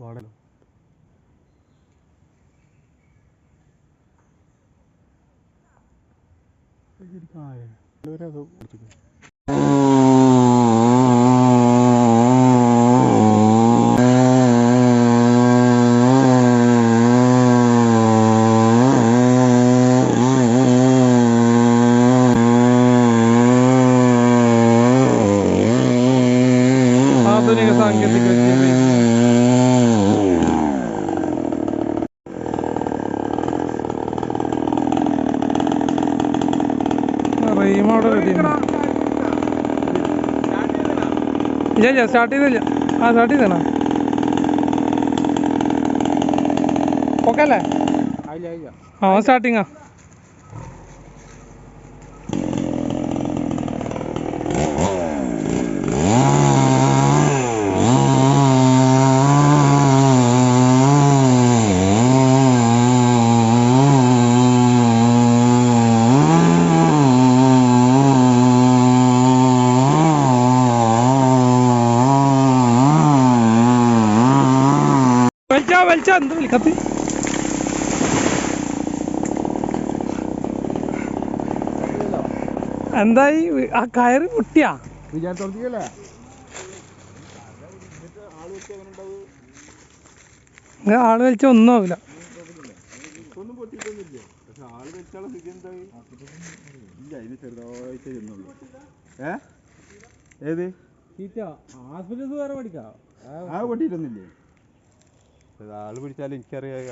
വാടക. ശരിക്കും ആയ അത് കൊടുത്തിട്ട് ആധുനിക സാങ്കേതിക വിദ്യ റെയിം മോഡൽ ഇല്ല ഇല്ല സ്റ്റാർട്ട് ചെയ്തില്ല ആ സ്റ്റാർട്ട് ചെയ്തണ? ഓക്കെ അല്ലേ? ആ സ്റ്റാർട്ടിങ്ങാ വലിച്ചാ എന്ത് വിളിക്കത്തി എന്തായി? ആ കയറ് പൊട്ടിയാ? ആൾ വലിച്ച ഒന്നും ആവില്ല ഒന്നും പൊട്ടിയിട്ടൊന്നുമില്ല. പക്ഷെ ആൾ വെച്ചാളെ സ്ഥിതി എന്തായി? ഇല്ല അതിന് ചെറുതായിട്ട് ചെന്നുള്ളൂ. ഏ? ഏത്? ആസ്പത്രി വേറെ പഠിക്കാം. ആ പൊട്ടിയിട്ടൊന്നുമില്ലേ? ആൾ പിടിച്ചാലും എനിക്കറിയാം